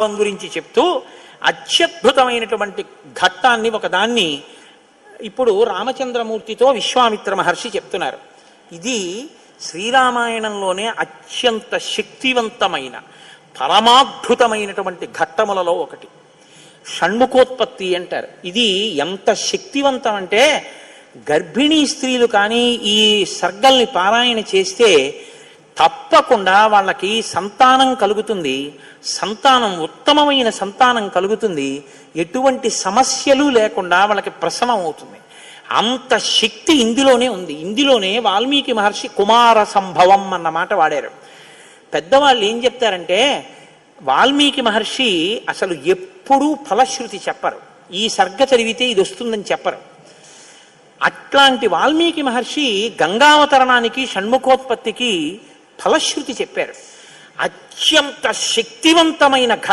భావం గురించి చెప్తూ అత్యద్భుతమైనటువంటి ఘట్టాన్ని ఒకదాన్ని ఇప్పుడు రామచంద్రమూర్తితో విశ్వామిత్ర మహర్షి చెప్తున్నారు. ఇది శ్రీరామాయణంలోనే అత్యంత శక్తివంతమైన పరమాద్భుతమైనటువంటి ఘట్టములలో ఒకటి. షణ్ముఖోత్పత్తి అంటారు. ఇది ఎంత శక్తివంతం అంటే గర్భిణీ స్త్రీలు కానీ ఈ సర్గల్ని పారాయణ చేస్తే తప్పకుండా వాళ్ళకి సంతానం కలుగుతుంది. సంతానం ఉత్తమమైన సంతానం కలుగుతుంది. ఎటువంటి సమస్యలు లేకుండా వాళ్ళకి ప్రసవం అవుతుంది. అంత శక్తి ఇందులోనే ఉంది. ఇందులోనే వాల్మీకి మహర్షి కుమార సంభవం అన్న మాట వాడారు. పెద్దవాళ్ళు ఏం చెప్తారంటే వాల్మీకి మహర్షి అసలు ఎప్పుడూ ఫలశ్రుతి చెప్పరు. ఈ సర్గ చదివితే ఇది వస్తుందని చెప్పరు. అట్లాంటి వాల్మీకి మహర్షి గంగావతరణానికి షణ్ముఖోత్పత్తికి ఫలశ్రుతి చెప్పారు. అత్యంత శక్తివంతమైన ఘట్ట